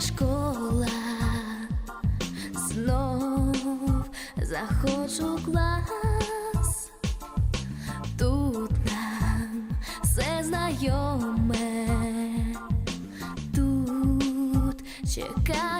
школа, знов заходжу в клас. Тут нам все знайоме, тут чекають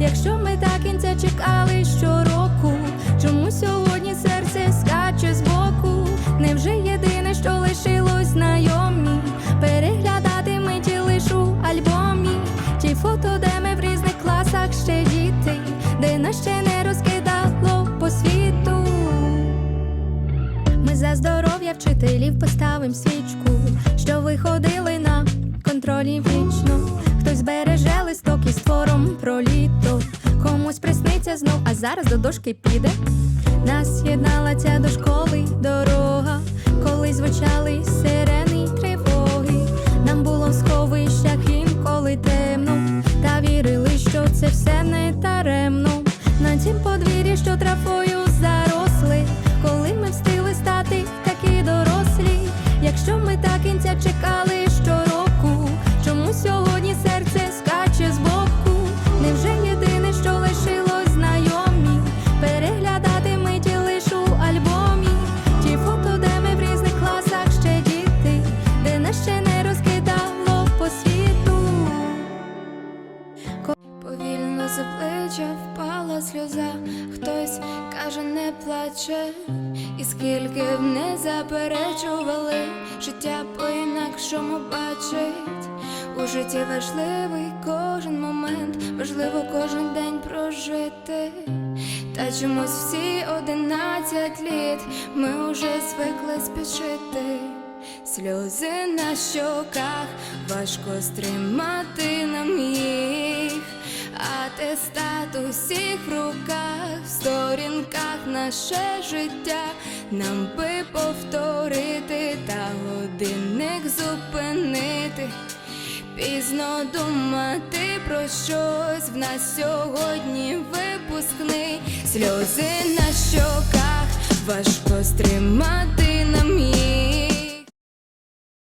Якщо ми до кінця чекали щороку, чому сьогодні серце скаче збоку? Невже єдине, що лишилось знайомі? Переглядати ми ті лиш альбомі, ті фото, де ми в різних класах ще діти, де нас ще не розкидало по світу. Ми за здоров'я вчителів поставим свічку, що виходили на контролі вічно. Хтось береже листок із твором про літо, комусь знов, а зараз до дошки піде. Нас єднала ця до школи дорога, коли звучали сирени й тривоги. Нам було в сховищах інколи темно, та вірили, що це все не таремно. На цім подвір'ї, що трафою і скільки б не заперечували, життя по-інакшому бачить. У житті важливий кожен момент, важливо кожен день прожити. Та чомусь всі одинадцять літ ми уже звикли спішити. Сльози на щоках, важко стримати нам їх, атестат усіх в руках, в сторінках наше життя, нам би повторити та годинник зупинити. Пізно думати про щось в нас сьогодні випускний, сльози на щоках, важко